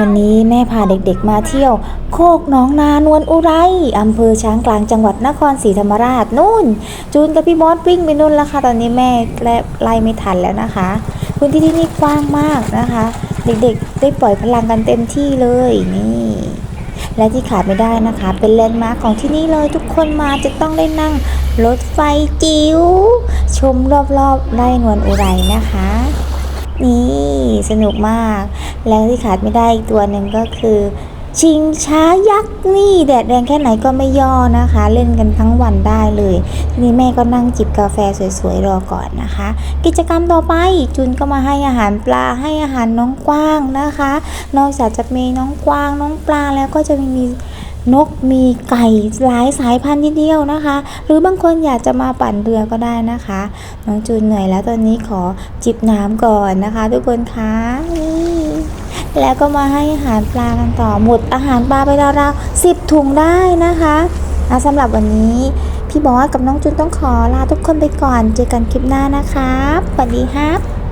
วันนี้แม่พาเด็กๆมาเที่ยว โคกหนองนานวลอุไรอำเภอช้างกลางจังหวัดนครศรีธรรมราชนู่น จูนกับพี่บอสวิ่งไปนู่นแล้วค่ะ ตอนนี้แม่แลไล่ไม่ทันแล้วนะคะ พื้นที่ที่นี่กว้างมากนะคะ เด็กๆ ได้ปล่อยพลังกันเต็มที่เลยนี่และที่ขาดไม่ได้นะคะ เป็นแลนด์มาร์คของที่นี่เลยทุกคนมาจะต้องได้นั่งรถไฟจิ๋วชมรอบๆไร่นวลอุไรนะคะ นี่สนุกมาก แล้วที่ขาดไม่ได้อีกตัวหนึ่งก็คือ ชิงช้ายักษ์นี่แดดแรงแค่ไหนก็ไม่ย่อนะคะ เล่นกันทั้งวันได้เลยทีนี้แม่ก็นั่งจิบกาแฟสวยๆรอก่อนนะคะ กิจกรรมต่อไปจุนก็มาให้อาหารปลาให้อาหารน้องกว้างนะคะ นอกจากจะมีน้องกว้างน้องปลาแล้วก็จะมี นกมีไก่หลายสายพันธุ์ทีเดียวนะคะ หรือบางคนอยากจะมาปั่นเรือก็ได้นะคะ น้องจูนเหนื่อยแล้วตอนนี้ขอจิบน้ำก่อนนะคะ ทุกคนคะแล้วก็มาให้อาหารปลากันต่อหมดอาหารปลาไปราวๆสิบถุงได้นะคะอะสำหรับวันนี้พี่บอสกับน้องจูนต้องขอลาทุกคนไปก่อน เจอกันคลิปหน้านะครับสวัสดีครับ